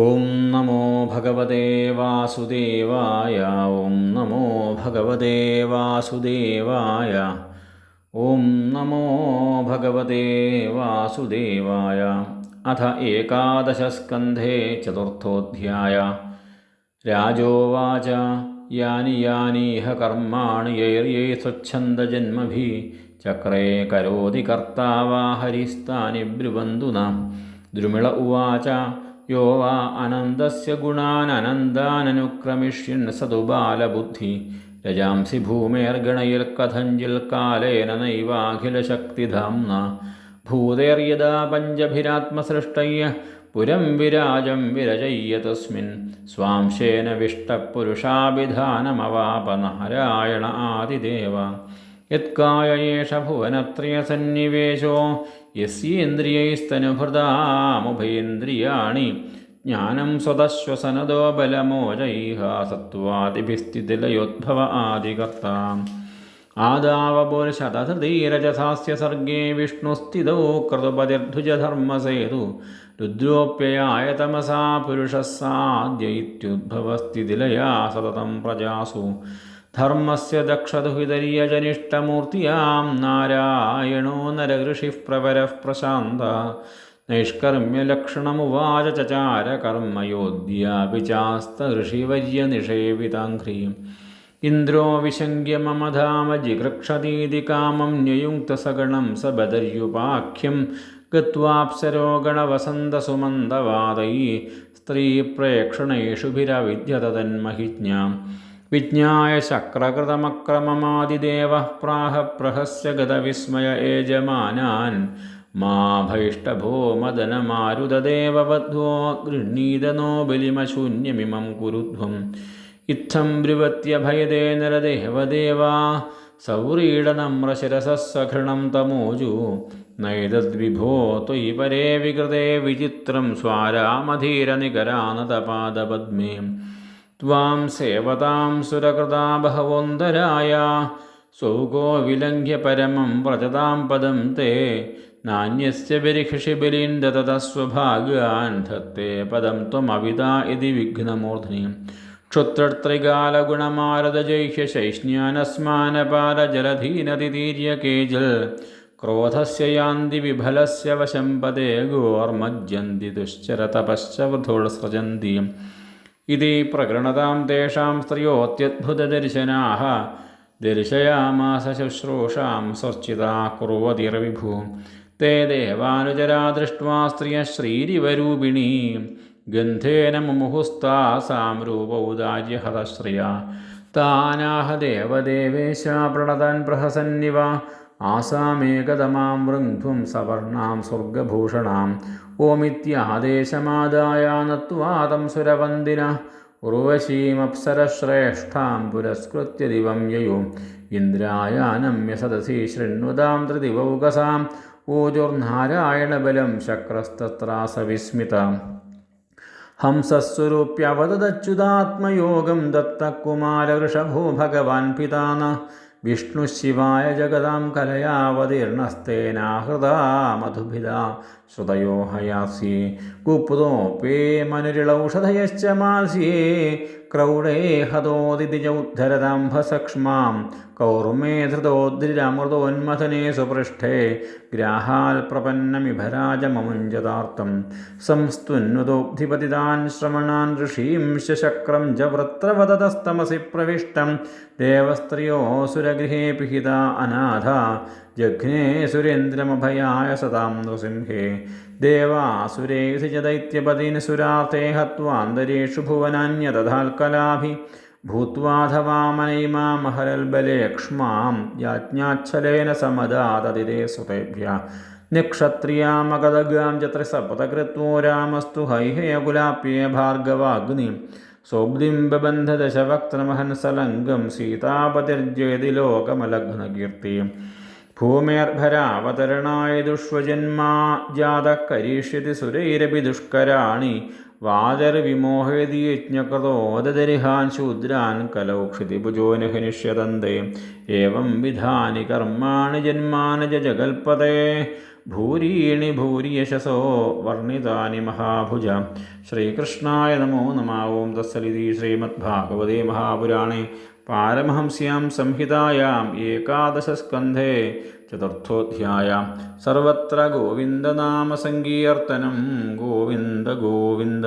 ഓം നമോ ഭഗവതേ വാസുദേവായ ഓം നമോ ഭഗവതേ വാസുദേവായ ഓം നമോ ഭഗവതേ വാസുദേവായ അഥ ഏകാദശസ്കന്ധേ ചതുർത്ഥോധ്യായ. രാജോവാച യാനി യാനീഹ കർമാണി യൈര്യൈ സ്വച്ഛന്ദജന്മഭി ചക്രേ കരോതി കർത്താവാ ഹരിസ്ഥാനി ബ്രുവന്തു നാം. ദ്രുമിള ഉവാച യോ വാ അനന്തസ്യ ഗുണാനനന്ദാനനുക്രമിഷ്യൻ സതു ബാലബുദ്ധി രജാംസി ഭൂമേർഗണയിൽ കഥഞ്ചിൽ കാലേന നൈവാഖിലശക്തിധാംന ഭൂതേർയദാ പഞ്ചഭിരാത്മസൃഷ്ടയ്യ പുരം വിരാജം വിരജയ്യ തസ്മിൻ സ്വാംശേന വിഷ്ടപുരുഷാഭിധാനമവാപ നാരായണ ആദിദേവ യത്കായ ഏഷ ഭുവനത്രയസന്നിവേശോ യസ്യേന്ദ്രിയൈസ്തനുഭൃതാമുഭയേന്ദ്രിയാണി. ജ്ഞാനം സ്വതശ്വസനദോ ബലമോജൈഹ സത്വാതിഭിസ്ഥിതിലയോദ്ഭവ ആദികർത്താം. ആദാവപുരുഷതധൃതീരജസാസ്യ സർഗേ വിഷ്ണുസ്ഥിതോ കൃതുപതിർധുജധർമ്മസേതു. രുദ്രോപ്യയായ തമസാ പുരുഷः സാദ്യ ഇത്യുദ്ഭവസ്ഥിതിലയാ സതതം പ്രജാസു. ധർമ്മസ്യ ദക്ഷതുഹിതര്യജനിഷ്ടമൂർത്തിയാം നാരായണോ നരകൃഷി പ്രവര പ്രശാന്ത. നൈഷ്കർമ്മ്യലക്ഷണമുവാച ചചാര കർമ്മയോദ്യാപി ചാസ്തഋഷിവർയനിഷേവിതാഘ്രീം ഇന്ദ്രോ വിശങ്ക്യ മമധാമ ജിഗൃക്ഷതീതി കാമം ന്യയുക്തസഗണം ബദര്യുപാഖ്യം ഗത്വാപ്സരോഗണവസന്തസുമന്ദവാദൈ ഗണവസന്തസുമന്ദവാദൈ സ്ത്രീപ്രേക്ഷണേഷുഭിരവിദ്യതന്മഹിജ്ഞാം വിജ്ഞായ ശക്രകൃതമക്രമമാതിദേവ പ്രാഹ പ്രഹസ്യ ഗതവിസ്മയ ഏജമാനാൻ മാ ഭൈഷ്ടഭോ മദനമാരുതദേവവധ്വോ ഗൃഹ്ണീതനോ ബലിമശൂന്യമിമം കുരുധ്വം. ഇത്തം ബ്രുവത്യഭയദേ നരദേവദേവാ സൗരീടനമ്രശിരസഘൃണം തമോജു. നൈതദ്വിഭോ ത്വയി പരേ വികൃതേ വിചിത്രം സ്വാരാമധീരനികരാനതപാദപദ്മേ. ത്വാം സേവതാം സുരകൃതാ ബഹവോന്തരായ സൗകോ വിലംഘ്യ പരമം വ്രജതാം പദം തേ നാന്യസ്യ ബരിഹിഷി ബലിൻ ദതത സ്വഭാഗാൻ ധത്തെ പദം ത്വമവിത ഇതി വിഘ്നമൂർധ്നി ക്ഷുത്രത്രികാലഗുണമാരതജൈഹ്യ ശൈഷ്ണ്യാനസ്മാനപാലജലധീനതിതീര്യകേജൽ ക്രോധസ്യ യാന്തി വിഫലസ്യ വശം പദേ ഗോർമജ്ജന്തി ദുശ്ചരതപശ്ച വൃഥുൾ സൃജന്തി ഇതി പ്രകൃണതാം തേഷാം സ്ത്രിയോത്യദ്ഭുതദർശനാഹ. ദർശയാമാസ ശുശ്രൂഷാം സ്വച്ഛിതാ കുറവതിർവിഭൂ തേ ദേവാനുചരാ ദൃഷ്ട്വാ സ്ത്രീയ ശ്രീരിവരൂപിണീ. ഗന്ധേന മുമുഹുസ്താസാം രൂപൗദാര്യഹതശ്രിയ താനാഹ ദേവദേവേശ പ്രണതൻ പ്രഹസന്നിവ. ആസാമേകതമാം വൃങ്ധ്വം സവർണാം സ്വർഗഭൂഷണാം. ഓമിത്യാദേശമാദായ നത്വാതം സുരവന്ദിന. ഉർവശീമപ്സരശ്രേഷ്ഠാം പുരസ്കൃത്യ ദിവം യയോ. ഇന്ദ്രായാനമ്യ സദസി ശൃണ്വതാം ത്രിദിവൗകസാം. ഊജുർനാരായണബലം ശക്രസ്തത്രാസവിസ്മിതാം. ഹംസസ്വരൂപ്യവതദച്യുതാത്മയോഗം ദത്തകുമാരവൃഷഭോ ഭഗവാൻ പിതാന വിഷ്ണുശിവായ ജഗതാം കലയാവതീർണസ്തേനാഹൃത മധുഭിത ശ്രുതയോ ഹയാസി ഗുപ്തോപേ മനുരിളൌഷധയശ്ച क्रौडे हतोदितिजौद्धरदाम्भसक्ष्मां कौर्मे धृतोद्रिरमृतोन्मथने सुपृष्ठे ग्राहाल् प्रपन्नमिभराजममुञ्जतार्तं संस्तुन्नुतोऽब्धिपतितान् श्रमणान् ऋषींश्च शक्रं च वृत्रवदतस्तमसि प्रविष्टं देवस्त्रियोऽसुरगृहे पिहिता अनाथा, जघ्ने सुरेन्द्रमभयाय सतां नृसिंहे। देवासुरेऽसि च दैत्यपदीन् सुरार्थे हत्वान्तरेषु भुवनान्यदधाल्कलाभि भूत्वाधवा मनैमामहरल्बले क्ष्मां याज्ञाच्छलेन समदातदिदे सुतेभ्यः निक्षत्रियामगदगां च त्रिसपदकृत्वो रामस्तु हैहेयकुलाप्ये भार्गवाग्नि सोऽब्धिं बबन्धदशवक्त्रमहंसलङ्गं ഭൂമേർഭരാവതരണായ ദുഷ്വജന്മാ ജാതക്കരീഷ്യതി സുരൈരപി ദുഷ്കരാണി. വാചർവിമോഹേതി യജ്ഞകൃതോദരിഹാൻ ശൂദ്രാൻ കലൗക്ഷിതിഭുജോനഹനിഷ്യതന്തേ ഏവം വിധാനി കർമാണി ജന്മാന ജഗൽപതേ. ഭൂരീണി ഭൂരിയശസോ വർണിതാനി മഹാഭുജ. ശ്രീകൃഷ്ണായ നമോ നമാവോം തസ്സലിതി ശ്രീമദ്ഭാഗവതേ മഹാപുരാണേ. पारमहंस्यां संहितायाम् एकादशस्कन्धे चतुर्थोऽध्याय। सर्वत्र गोविन्दनामसङ्कीर्तनं गोविन्द गोविन्द।